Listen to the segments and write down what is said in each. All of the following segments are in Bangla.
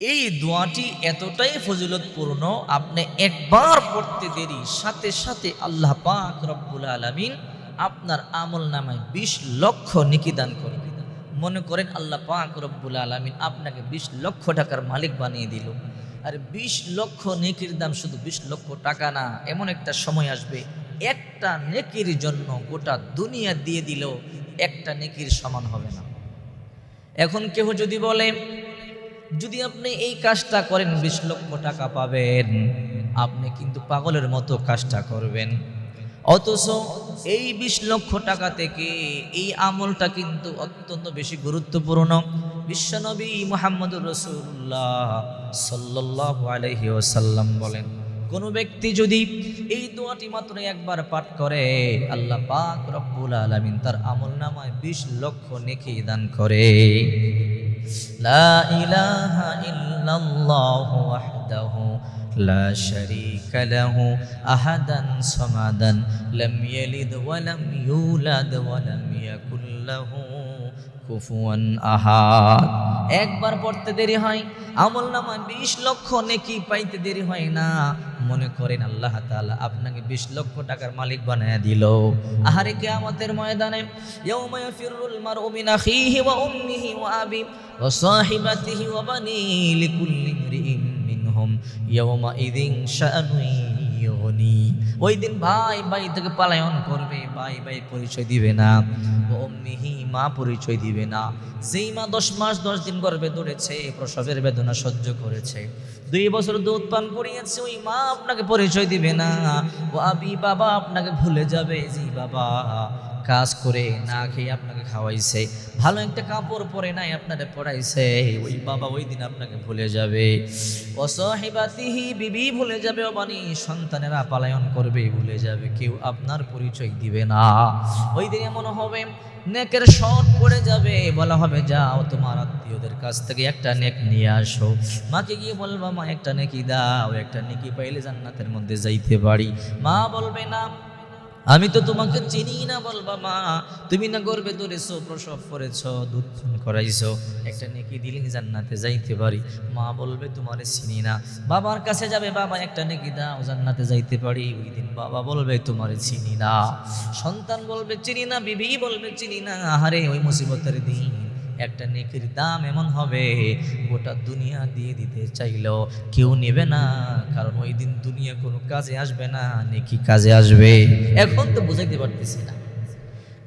এই দোয়াটি এতটাই ফজিলতপূর্ণ, আপনি একবার পড়তে দেরি, সাথে সাথে আল্লাহ পাক রব্বুল আলমিন আপনার আমল নামায় বিশ লক্ষ নিকিদান করবে মনে করেন আল্লাহ পাক রব্বুল আলমিন আপনাকে বিশ লক্ষ টাকার মালিক বানিয়ে দিল। আর বিশ লক্ষ নেকির দাম শুধু বিশ লক্ষ টাকা না, এমন একটা সময় আসবে, একটা নেকির জন্য গোটা দুনিয়া দিয়ে দিলেও একটা নেকির সমান হবে না। এখন কেউ যদি বলে যদি আপনি এই কাজটা করেন, বিশ লক্ষ টাকা পাবেন। আপনি কিন্তু পাগলের মতো কাজটা করবেন। অথচ এই বিশ লক্ষ টাকা থেকে এই আমলটা কিন্তু অত্যন্ত বেশি গুরুত্বপূর্ণ। বিশ্বনবী মোহাম্মদ রসুল্লাহ সাল্লাহ আলহি ওসাল্লাম বলেন, কোন ব্যক্তি যদি এই দোয়াটি মাত্র একবার পাঠ করে, আল্লাহ পাক রব্বুল আলমিন তার আমল নামায় বিশ লক্ষ নেকি দান করে। لا إله إلا الله وحده لا شريك له أحدا صمدا لم يلد ولم يولد ولم يكن له কুফুয়ান আহাদ একবার পড়তে দেরি হয় আমল নামায় বিশ লক্ষ নেকি পাইতে দেরি হয় না মনে করেন আল্লাহ তালা আপনাকে বিশ লক্ষ টাকার মালিক বানায় দিল। আহারে কিয়ামতের ময়দানে وصاحبته وبنيه لكل امرئ منهم يومئذ উম্মিহি ওই দিন ভাই ভাই থেকে পালায়ন করবে, ভাই ভাই পরিচয় দিবে না উম্মিহি মা পরিচয় দিবে না। যেই মা দশ মাস, দশ দিন গর্ভে ধরেছে, প্রসবের বেদনা সহ্য করেছে। দুই বছর দুধ পান করিয়েছে, ওই মা আপনাকে পরিচয় দিবে না। ও আবি বাবা আপনাকে ভুলে যাবে, জি বাবা। কাজ করে না খেয়ে আপনাকে খাওয়াইছে। ভালো একটা কাপড় পরে নাই আপনাকে পড়াইছে। ওই বাবা ওই দিন আপনাকে ভুলে যাবে। অসহিবাতিহি বিবি ভুলে যাবে, ও অবানি সন্তানেরা পালায়ন করবে, ভুলে যাবে। কেউ আপনার পরিচয় দিবে না। ওই দিন এমন হবে, নেকের শট পড়ে যাবে। বলা হবে, যাও তোমার আত্মীয়দের কাছ থেকে একটা নেক নিয়ে আসো। মাকে গিয়ে বলবা, মা, একটা নেকি দাও, একটা নেকি পাইলে জান্নাতের মধ্যে যাইতে পারি। মা বলবে, না। আমি তো তোমাকে চিনি না বলবা মা তুমি না গর্বে ধরেছো, প্রসব করেছ, দুধ করাইছ। একটা নেকি দিলে জান্নাতে যাইতে পারি। মা বলবে, তোমারে চিনি না। বাবার কাছে যাবে, বাবা, একটা নেকি দাও, জান্নাতে যাইতে পারি। ওই দিন বাবা বলবে, তোমারে চিনি না। সন্তান বলবে, চিনি না, বিবি বলবে, চিনি না। আহারে, ওই মুসিবতের দিন। একটা নেকির দাম এমন হবে, গোটা দুনিয়া দিয়ে দিতে চাইলেও কেউ নেবে না, কারণ ওই দিন দুনিয়া কোনো কাজে আসবে না, নেকি কাজে আসবে। এখন তো বুঝাইতে পারতেছি না।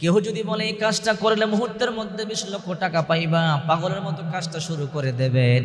কেউ যদি বলে, এই কাজটা করলে মুহূর্তের মধ্যে বিশ লক্ষ টাকা পাইবা, পাগলের মতো কাজটা শুরু করে দেবেন।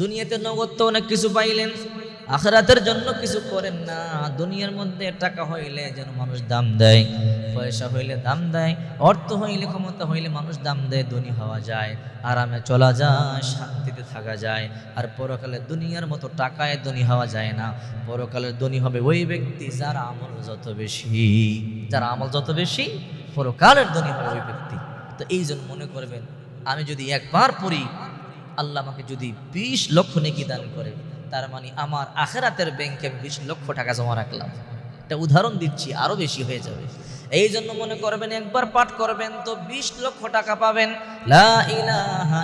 দুনিয়াতে নগদ তো অনেক কিছু পাইলেন, আখরাতের জন্য কিছু করেন না। দুনিয়ার মধ্যে টাকা হইলে যেন মানুষ দাম দেয়, পয়সা হইলে দাম দেয়, অর্থ হইলে, ক্ষমতা হইলে মানুষ দাম দেয়, ধনী হওয়া যায়, আরামে চলা যায়, শান্তিতে থাকা যায়। আর পরকালে দুনিয়ার মতো টাকায় ধনী হওয়া যায় না। পরকালে ধনী হবে ওই ব্যক্তি যার আমল যত বেশি। যার আমল যত বেশি, পরকালের ধনী হবে ওই ব্যক্তি। তো এই জন্য মনে করবেন, আমি যদি একবার পড়ি আল্লাহ আমাকে যদি বিশ লক্ষ নেকি দান করে, তার মানে আমার আখেরাতের ব্যাংকে আমি বিশ লক্ষ টাকা জমা রাখলাম। এটা উদাহরণ দিচ্ছি আরও বেশি হয়ে যাবে। এই জন্য মনে করবেন, একবার পাঠ করবেন তো বিশ লক্ষ টাকা পাবেন। লা ইলাহা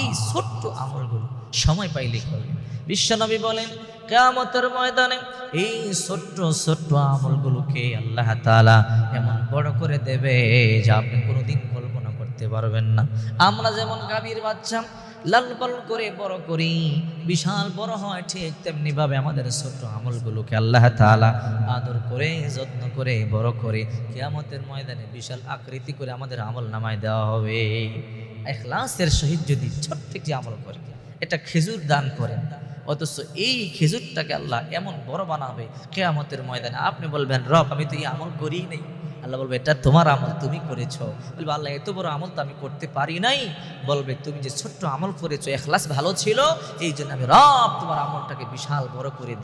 এই ছোট্ট আমলগুলো সময় পাইলে করবেন। বিশ্বনবী বলেন কেয়ামতের ময়দানে এই ছোট্ট ছোট্ট আমলগুলোকে আল্লাহ তাআলা এমন বড় করে দেবে যা আপনি কোনোদিন কল্পনা করতে পারবেন না। আমরা যেমন গাভীর বাচ্চা, লাল পাল করে, বড় করি, বিশাল বড় হয়, ঠিক তেমনি ভাবে আমাদের ছোট্ট আমলগুলোকে আল্লাহ তাআলা আদর করে, যত্ন করে, বড় করে কেয়ামতের ময়দানে বিশাল আকৃতি করে আমাদের আমল নামায় দেওয়া হবে। এখলাসের সহিত যদি ছোট্ট একটি আমল করে এটা খেজুর দান করেন অথচ এই খেজুরটাকে আল্লাহ এমন বড় বানাবে কেয়ামতের ময়দানে। আপনি বলবেন, রব, আমি তো এই আমল করি নাই। আল্লাহ বলবে, এটা তোমার আমল, তুমি করেছ। বলবে, আল্লাহ, এত বড় আমল তো আমি করতে পারি নাই। বলবে, তুমি যে ছোট্ট আমল করেছ, এখলাস ভালো ছিল, এই জন্য আমি রব তোমার আমলটাকে বিশাল বড় করে